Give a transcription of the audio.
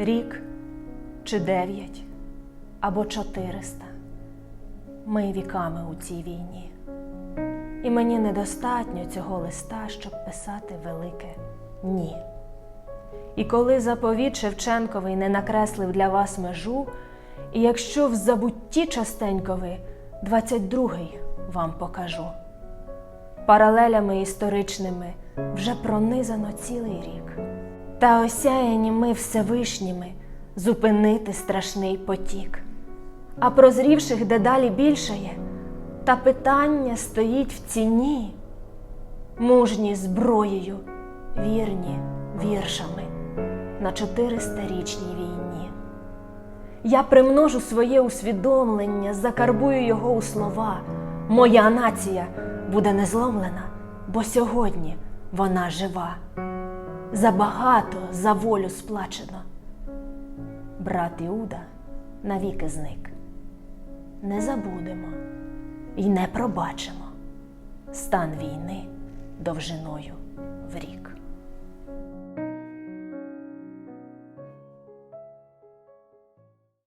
Рік чи дев'ять або чотириста. Ми віками у цій війні. І мені недостатньо цього листа, щоб писати велике ні. І коли заповіт Шевченковий не накреслив для вас межу, і якщо в забутті частенько ви, 22-й вам покажу. Паралелями історичними вже пронизано цілий рік. Та осяяні ми Всевишніми зупинити страшний потік. А прозрівших дедалі більшає, та питання стоїть в ціні. Мужні зброєю, вірні віршами на 400-річній війні. Я примножу своє усвідомлення, закарбую його у слова. Моя нація буде не зломлена, бо сьогодні вона жива. Забагато за волю сплачено. Брат Іуда навіки зник. Не забудемо і не пробачимо стан війни довжиною